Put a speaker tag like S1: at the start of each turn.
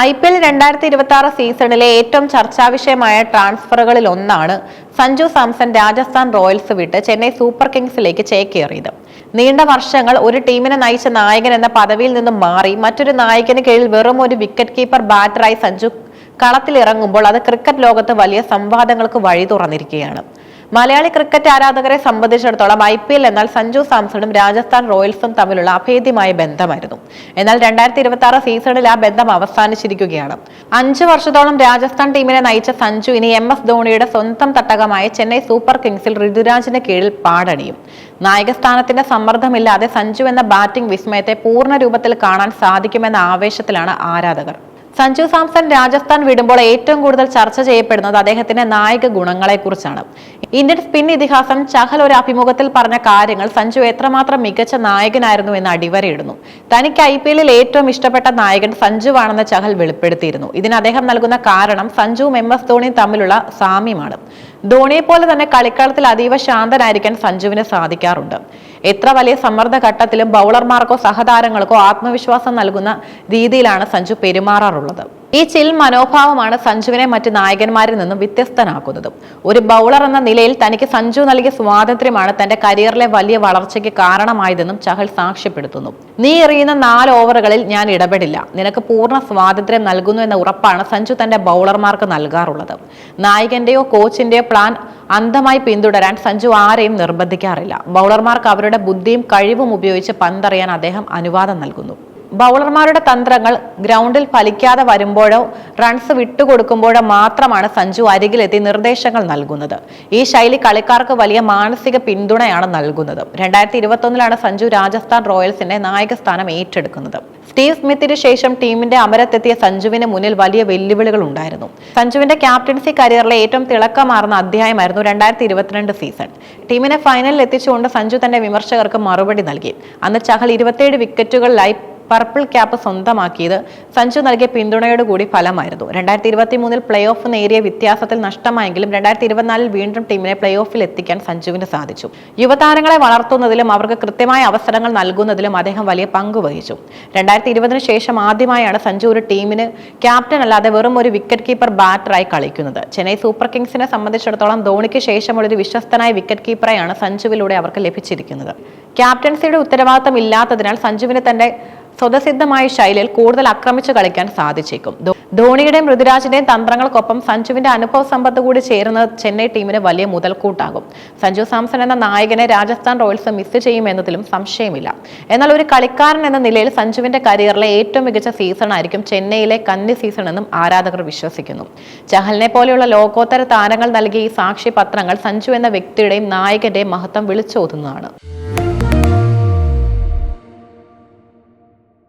S1: I P L രണ്ടായിരത്തി ഇരുപത്തി ആറ് സീസണിലെ ഏറ്റവും ചർച്ചാവിഷയമായ ട്രാൻസ്ഫറുകളിൽ ഒന്നാണ് സഞ്ജു സാംസൺ രാജസ്ഥാൻ റോയൽസ് വിട്ട് ചെന്നൈ സൂപ്പർ കിങ്സിലേക്ക് ചേക്കേറിയത്. നീണ്ട വർഷങ്ങൾ ഒരു ടീമിനെ നയിച്ച നായകൻ എന്ന പദവിയിൽ നിന്നും മാറി മറ്റൊരു നായകന് കീഴിൽ വെറും ഒരു വിക്കറ്റ് കീപ്പർ ബാറ്ററായി സഞ്ജു കളത്തിലിറങ്ങുമ്പോൾ അത് ക്രിക്കറ്റ് ലോകത്ത് വലിയ സംവാദങ്ങൾക്ക് വഴി തുറന്നിരിക്കുകയാണ്. മലയാളി ക്രിക്കറ്റ് ആരാധകരെ സംബന്ധിച്ചിടത്തോളം ഐ പി എൽ എന്നാൽ സഞ്ജു സാംസണും രാജസ്ഥാൻ റോയൽസും തമ്മിലുള്ള അഭേദ്യമായ ബന്ധമായിരുന്നു. എന്നാൽ രണ്ടായിരത്തി ഇരുപത്തി ആറ് സീസണിൽ ആ ബന്ധം അവസാനിച്ചിരിക്കുകയാണ്. അഞ്ചു വർഷത്തോളം രാജസ്ഥാൻ ടീമിനെ നയിച്ച സഞ്ജു ഇനി എം എസ് ധോണിയുടെ സ്വന്തം തട്ടകമായ ചെന്നൈ സൂപ്പർ കിങ്സിൽ ഋതുരാജിന് കീഴിൽ പാടണിയും. നായകസ്ഥാനത്തിന്റെ സമ്മർദ്ദമില്ലാതെ സഞ്ജു എന്ന ബാറ്റിംഗ് വിസ്മയത്തെ പൂർണ രൂപത്തിൽ കാണാൻ സാധിക്കുമെന്ന ആവേശത്തിലാണ് ആരാധകർ. സഞ്ജു സാംസൺ രാജസ്ഥാൻ വിടുമ്പോൾ ഏറ്റവും കൂടുതൽ ചർച്ച ചെയ്യപ്പെടുന്നത് അദ്ദേഹത്തിന്റെ നായക ഗുണങ്ങളെക്കുറിച്ചാണ്. ഇന്ത്യൻ സ്പിൻ ഇതിഹാസം ചഹൽ ഒരു അഭിമുഖത്തിൽ പറഞ്ഞ കാര്യങ്ങൾ സഞ്ജു എത്രമാത്രം മികച്ച നായകനായിരുന്നു എന്ന് അടിവരയിടുന്നു. തനിക്ക് ഐ പി എല്ലിൽ ഏറ്റവും ഇഷ്ടപ്പെട്ട നായകൻ സഞ്ജുവാണെന്ന് ചഹൽ വെളിപ്പെടുത്തിയിരുന്നു. ഇതിന് അദ്ദേഹം നൽകുന്ന കാരണം സഞ്ജുവും എം എസ് ധോണിയും തമ്മിലുള്ള സാമ്യമാണ്. ധോണിയെ പോലെ തന്നെ കളിക്കളത്തിൽ അതീവ ശാന്തനായിരിക്കാൻ സഞ്ജുവിന് സാധിക്കാറുണ്ട്. എത്ര വലിയ സമ്മർദ്ദ ഘട്ടത്തിലും ബൗളർമാർക്കോ സഹതാരങ്ങൾക്കോ ആത്മവിശ്വാസം നൽകുന്ന രീതിയിലാണ് സഞ്ജു പെരുമാറാറുള്ളത്. ഈ ചിൽ മനോഭാവമാണ് സഞ്ജുവിനെ മറ്റ് നായകന്മാരിൽ നിന്നും വ്യത്യസ്തനാക്കുന്നതും. ഒരു ബൗളർ എന്ന നിലയിൽ തനിക്ക് സഞ്ജു നൽകിയ സ്വാതന്ത്ര്യമാണ് തന്റെ കരിയറിലെ വലിയ വളർച്ചയ്ക്ക് കാരണമായതെന്നും ചഹൽ സാക്ഷ്യപ്പെടുത്തുന്നു. നീ എറിയുന്ന നാല് ഓവറുകളിൽ ഞാൻ ഇടപെടില്ല. നിനക്ക് പൂർണ സ്വാതന്ത്ര്യം നൽകുന്നു എന്ന ഉറപ്പാണ് സഞ്ജു തന്റെ ബൗളർമാർക്ക് നൽകാറുള്ളത്. നായകന്റെയോ കോച്ചിന്റെയോ പ്ലാൻ അന്ധമായി പിന്തുടരാൻ സഞ്ജു ആരെയും നിർബന്ധിക്കാറില്ല. ബൗളർമാർക്ക് അവരുടെ ബുദ്ധിയും കഴിവും ഉപയോഗിച്ച് പന്തറിയാൻ അദ്ദേഹം അനുവാദം നൽകുന്നു. ബൗളർമാരുടെ തന്ത്രങ്ങൾ ഗ്രൗണ്ടിൽ ഫലിക്കാതെ വരുമ്പോഴോ റൺസ് വിട്ടുകൊടുക്കുമ്പോഴോ മാത്രമാണ് സഞ്ജു അരികിലെത്തി നിർദ്ദേശങ്ങൾ നൽകുന്നത്. ഈ ശൈലി കളിക്കാർക്ക് വലിയ മാനസിക പിന്തുണയാണ് നൽകുന്നത്. രണ്ടായിരത്തി ഇരുപത്തൊന്നിലാണ് സഞ്ജു രാജസ്ഥാൻ റോയൽസിന്റെ നായക സ്ഥാനം ഏറ്റെടുക്കുന്നത്. സ്റ്റീവ് സ്മിത്തിന് ശേഷം ടീമിന്റെ അമരത്തെത്തിയ സഞ്ജുവിന് മുന്നിൽ വലിയ വെല്ലുവിളികൾ ഉണ്ടായിരുന്നു. സഞ്ജുവിന്റെ ക്യാപ്റ്റൻസി കരിയറിലെ ഏറ്റവും തിളക്കമാർന്ന അധ്യായമായിരുന്നു രണ്ടായിരത്തി ഇരുപത്തിരണ്ട് സീസൺ. ടീമിനെ ഫൈനലിൽ എത്തിച്ചുകൊണ്ട് സഞ്ജു തന്റെ വിമർശകർക്ക് മറുപടി നൽകി. അന്ന് ചഹൽ ഇരുപത്തിയേഴ് വിക്കറ്റുകളിലായി പർപ്പിൾ ക്യാപ്പ് സ്വന്തമാക്കിയത് സഞ്ജു നൽകിയ പിന്തുണയോടുകൂടി ഫലമായിരുന്നു. രണ്ടായിരത്തി ഇരുപത്തി മൂന്നിൽ പ്ലേ ഓഫ് നേരിയ വ്യത്യാസത്തിൽ നഷ്ടമായെങ്കിലും രണ്ടായിരത്തി ഇരുപത്തിനാലിൽ വീണ്ടും ടീമിനെ പ്ലേ ഓഫിൽ എത്തിക്കാൻ സഞ്ജുവിന് സാധിച്ചു. യുവതാരങ്ങളെ വളർത്തുന്നതിലും അവർക്ക് കൃത്യമായ അവസരങ്ങൾ നൽകുന്നതിലും അദ്ദേഹം വലിയ പങ്ക് വഹിച്ചു. രണ്ടായിരത്തി ഇരുപതിനു ശേഷം ആദ്യമായാണ് സഞ്ജു ഒരു ടീമിന് ക്യാപ്റ്റൻ അല്ലാതെ വെറും ഒരു വിക്കറ്റ് കീപ്പർ ബാറ്ററായി കളിക്കുന്നത്. ചെന്നൈ സൂപ്പർ കിങ്സിനെ സംബന്ധിച്ചിടത്തോളം ധോണിക്ക് ശേഷമുള്ള ഒരു വിശ്വസ്തനായ വിക്കറ്റ് കീപ്പറെയാണ് സഞ്ജുവിലൂടെ അവർക്ക് ലഭിച്ചിരിക്കുന്നത്. ക്യാപ്റ്റൻസിയുടെ ഉത്തരവാദിത്തം ഇല്ലാത്തതിനാൽ സഞ്ജുവിന് തന്റെ സ്വതസിദ്ധമായ ശൈലിയിൽ കൂടുതൽ ആക്രമിച്ചു കളിക്കാൻ സാധിച്ചേക്കും. ധോണിയുടെയും ഋതുരാജിന്റെയും തന്ത്രങ്ങൾക്കൊപ്പം സഞ്ജുവിന്റെ അനുഭവ സമ്പത്ത് കൂടി ചേരുന്നത് ചെന്നൈ ടീമിന് വലിയ മുതൽക്കൂട്ടാകും. സഞ്ജു സാംസൺ എന്ന നായകനെ രാജസ്ഥാൻ റോയൽസ് മിസ് ചെയ്യുമെന്നതിലും സംശയമില്ല. എന്നാൽ ഒരു കളിക്കാരൻ എന്ന നിലയിൽ സഞ്ജുവിന്റെ കരിയറിലെ ഏറ്റവും മികച്ച സീസൺ ആയിരിക്കും ചെന്നൈയിലെ കന്നി സീസൺ എന്നും ആരാധകർ വിശ്വസിക്കുന്നു. ചഹലിനെ പോലെയുള്ള ലോകോത്തര താരങ്ങൾ നൽകിയ ഈ സാക്ഷി പത്രങ്ങൾ സഞ്ജു എന്ന വ്യക്തിയുടെയും നായകന്റെയും മഹത്വം വിളിച്ചോതുന്നതാണ്.